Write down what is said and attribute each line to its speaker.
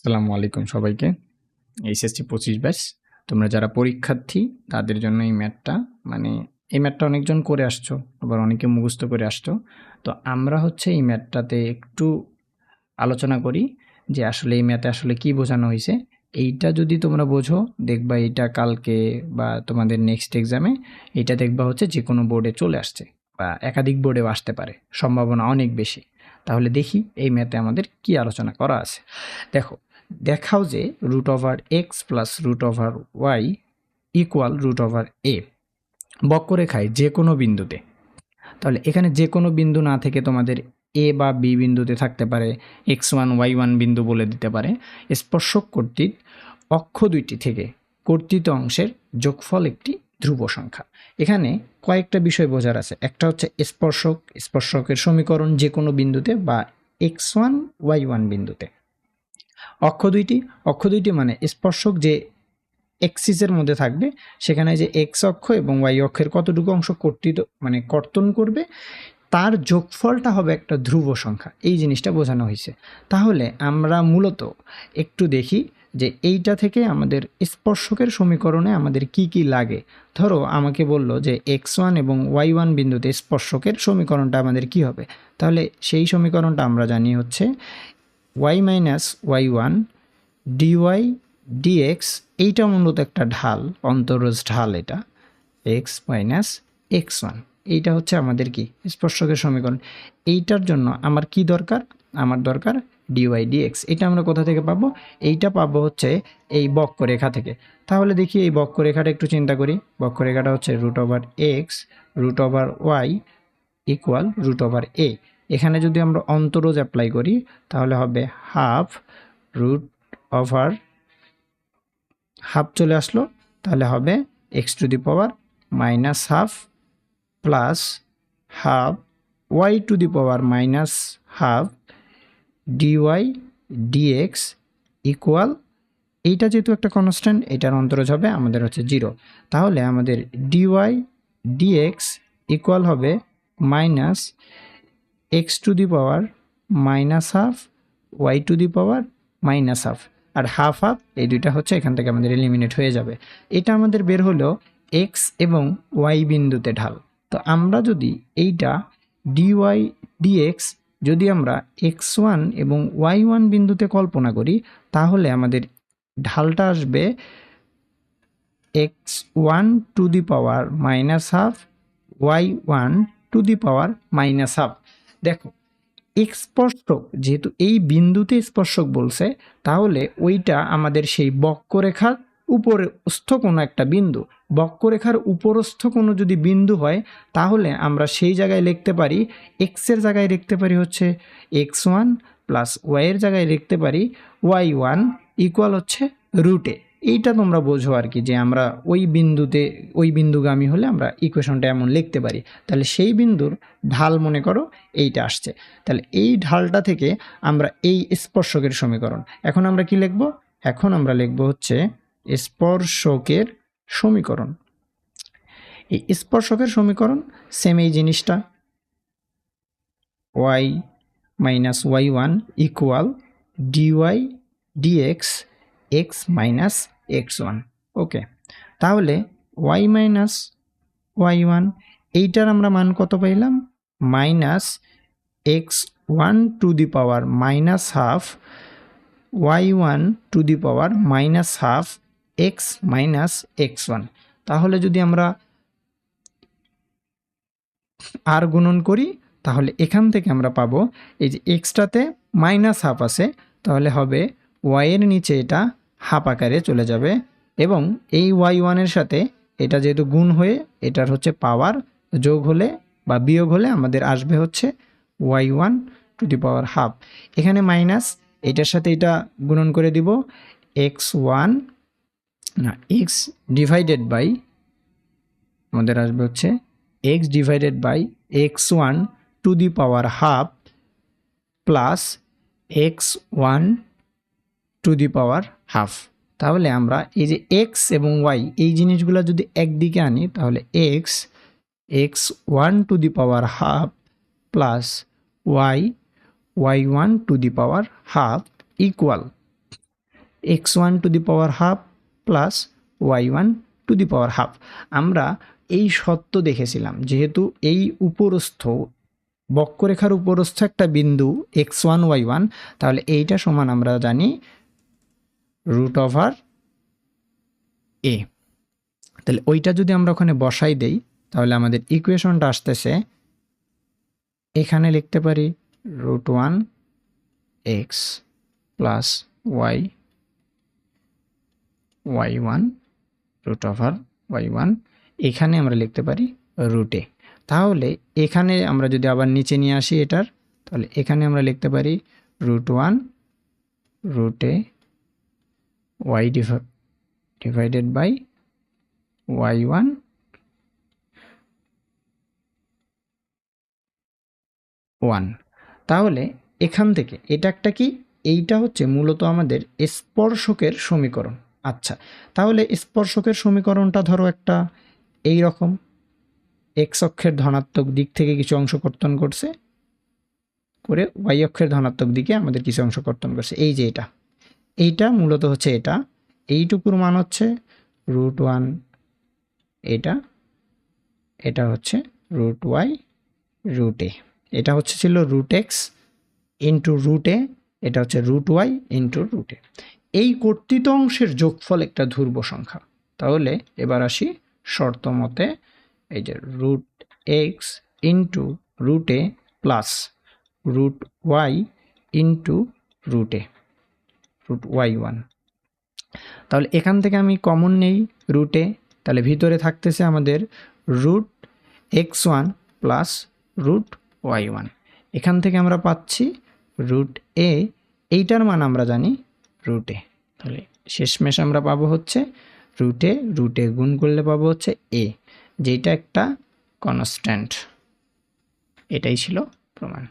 Speaker 1: আসসালামু আলাইকুম সবাইকে। এইচএসসি পঁচিশ ব্যাচ, তোমরা যারা পরীক্ষার্থী, তাদের জন্য এই ম্যাথটা মানে এই ম্যাথটা অনেকজন করে আসছো, আবার অনেকে মুখস্থ করে আসছো। তো আমরা হচ্ছে এই ম্যাথটাতে একটু আলোচনা করি যে আসলে এই ম্যাথে আসলে কি বোঝানো হয়েছে। এইটা যদি তোমরা বোঝো, দেখবা এইটা কালকে বা তোমাদের নেক্সট এক্সামে, এইটা দেখবা হচ্ছে যে কোনো বোর্ডে চলে আসছে বা একাধিক বোর্ডেও আসতে পারে, সম্ভাবনা অনেক বেশি। তাহলে দেখি এই ম্যাথে আমাদের কি আলোচনা করা আছে। দেখো দেখাও যে root over X plus root over Y equal root over A বক্ররেখায় যে কোনো বিন্দুতে। তাহলে এখানে যে কোনো বিন্দু না থেকে তোমাদের এ বা বি বিন্দুতে থাকতে পারে এক্স ওয়ান ওয়াই ওয়ান বিন্দু বলে দিতে পারে। স্পর্শক কর্তৃক অক্ষ দুইটি থেকে কর্তৃত অংশের যোগফল একটি ধ্রুব সংখ্যা। এখানে কয়েকটা বিষয় বোঝার আছে। একটা হচ্ছে স্পর্শক, স্পর্শকের সমীকরণ যে কোনো বিন্দুতে বা এক্স ওয়ান ওয়াই ওয়ান বিন্দুতে। অক্ষ দুইটি অক্ষ দুইটি মানে স্পর্শক যে এক্সিসের মধ্যে থাকবে, সেখানে যে এক্স অক্ষ এবং ওয়াই অক্ষের কতটুকু অংশ কর্তৃত মানে কর্তন করবে, তার যোগফলটা হবে একটা ধ্রুব সংখ্যা। এই জিনিসটা বোঝানো হয়েছে। তাহলে আমরা মূলত একটু দেখি যে এইটা থেকে আমাদের স্পর্শকের সমীকরণে আমাদের কি কি লাগে। ধরো আমাকে বলল যে এক্স ওয়ান এবং ওয়াই ওয়ান বিন্দুতে স্পর্শকের সমীকরণটা আমাদের কি হবে? তাহলে সেই সমীকরণটা আমরা জানি হচ্ছে Y minus Y one D Y D X এইটা মূলত একটা ঢাল, অন্তরজ ঢাল এটা এক্স মাইনাস এক্স ওয়ান এইটা হচ্ছে আমাদের কি? স্পর্শকের সমীকরণ। এইটার জন্য আমার কি দরকার? আমার দরকার ডিওয়াই ডিএক্স এটা আমরা কোথা থেকে পাবো? এইটা পাবো হচ্ছে এই বক্ররেখা থেকে। তাহলে দেখি এই বক্ররেখাটা একটু চিন্তা করি। বক্ররেখাটা হচ্ছে root over X root over Y equal root over A এখানে যদি আমরা অন্তরজ অ্যাপ্লাই করি, তাহলে হবে হাফ রুট ওভার হাফ চলে আসলো, তাহলে হবে X to the power minus half plus half Y to the power minus half D Y D X equal এইটা যেহেতু একটা কনস্ট্যান্ট এটার অন্তরজ হবে আমাদের হচ্ছে জিরো তাহলে আমাদের D Y D X equal হবে minus X to the power minus half Y to the power minus half R half half এই দুইটা হচ্ছে এখান থেকে আমাদের এলিমিনেট হয়ে যাবে। এটা আমাদের বের হলো এক্স এবং ওয়াই বিন্দুতে ঢাল। তো আমরা যদি এইটা ডিওয়াই ডিএক্স যদি আমরা এক্স ওয়ান এবং ওয়াই ওয়ান বিন্দুতে কল্পনা করি, তাহলে আমাদের ঢালটা আসবে X one to the power minus half Y one to the power minus half দেখো, স্পর্শক যেহেতু এই বিন্দুতে স্পর্শক বলছে, তাহলে ওইটা আমাদের সেই বক্ররেখার উপরস্থ কোনো একটা বিন্দু। বক্ররেখার উপরস্থ কোনো যদি বিন্দু হয়, তাহলে আমরা সেই জায়গায় লিখতে পারি এক্সের জায়গায় লিখতে পারি হচ্ছে এক্স ওয়ান প্লাস ওয়াইয়ের জায়গায় লিখতে পারি ওয়াই ওয়ান ইকুয়াল হচ্ছে রুটে এইটা তোমরা বোঝো আর কি যে আমরা ওই বিন্দুতে, ওই বিন্দুগামী হলে আমরা ইকুয়েশনটা এমন লিখতে পারি। তাহলে সেই বিন্দুর ঢাল মনে করো এইটা আসছে। তাহলে এই ঢালটা থেকে আমরা এই স্পর্শকের সমীকরণ। এখন আমরা কি লিখব? এখন আমরা লিখব হচ্ছে স্পর্শকের সমীকরণ। এই স্পর্শকের সমীকরণ সেম এই জিনিসটা। Y minus Y one equal D Y D X X minus X one okay তাহলে ওয়াই মাইনাস ওয়াই ওয়ান এইটার আমরা মান কত পাইলাম? Minus X one to the power minus half Y one to the power minus half X minus X one তাহলে যদি আমরা আর গুণন করি, তাহলে এখান থেকে আমরা পাবো, এই যে এক্সটাতে মাইনাস হাফ আছে, তাহলে হবে ওয়াইয়ের নিচে এটা হাফ আকারে চলে যাবে এবং এই ওয়াই ওয়ানের সাথে এটা যেহেতু গুণ হয়ে এটার হচ্ছে পাওয়ার যোগ হলে বা বিয়োগ হলে আমাদের আসবে হচ্ছে Y one to the power half এখানে মাইনাস এটার সাথে এটা গুণন করে দিব এক্স ওয়ান না এক্স ডিভাইডেড বাই আমাদের আসবে হচ্ছে X divided by X one to the power half plus X one to the power half. তাহলে আমরা এই যে এক্স এবং ওয়াই এই জিনিসগুলো যদি একদিকে আনি, তাহলে X X one to the power half plus Y Y one to the power half equal X one to the power half plus Y one to the power half আমরা এই সত্য দেখেছিলাম, যেহেতু এই উপরস্থ, বক্ররেখার উপরস্থ একটা বিন্দু এক্স ওয়ান ওয়াই ওয়ান তাহলে এইটা সমান আমরা জানি রুট ওভার এ তাহলে ওইটা যদি আমরা ওখানে বসাই দেই, তাহলে আমাদের ইকুয়েশনটা আসতেছে এখানে লিখতে পারি root one X plus Y Y one root over Y one এখানে আমরা লিখতে পারি রুটে তাহলে এখানে আমরা যদি আবার নিচে নিয়ে আসি এটার, তাহলে এখানে আমরা লিখতে পারি রুট ওয়ান রুটে divided by Y one one তাহলে এখান থেকে এটা একটা কি? এইটা হচ্ছে মূলত আমাদের স্পর্শকের সমীকরণ। আচ্ছা তাহলে স্পর্শকের সমীকরণটা ধরো একটা এই রকম এক্স অক্ষের ধনাত্মক দিক থেকে কিছু অংশ কর্তন করছে, করে ওয়াই অক্ষের ধনাত্মক দিকে আমাদের কিছু অংশ কর্তন করছে। এই যে এটা। এইটা মূলত হচ্ছে এটা। এইটুকুর মান হচ্ছে রুট ওয়ান এটা। এটা হচ্ছে রুট ওয়াই রুট এ। এটা হচ্ছে ছিল root X into root A. এটা হচ্ছে root Y into root A. এই কর্তৃত অংশের যোগফল একটা ধ্রুব সংখ্যা। তাহলে এবার আসি শর্ত মতে এই যে root X into root A plus root Y into root A. Root Y one তাহলে এখান থেকে আমি কমন নেই রুটে তাহলে ভিতরে থাকতেছে আমাদের root X one plus root Y one এখান থেকে আমরা পাচ্ছি রুট এ এইটার মান আমরা জানি রুটে তাহলে শেষমেশ আমরা পাবো হচ্ছে রুটে রুটে গুণ করলে পাবো হচ্ছে এ যেটা একটা কনস্ট্যান্ট এটাই ছিল প্রমাণ।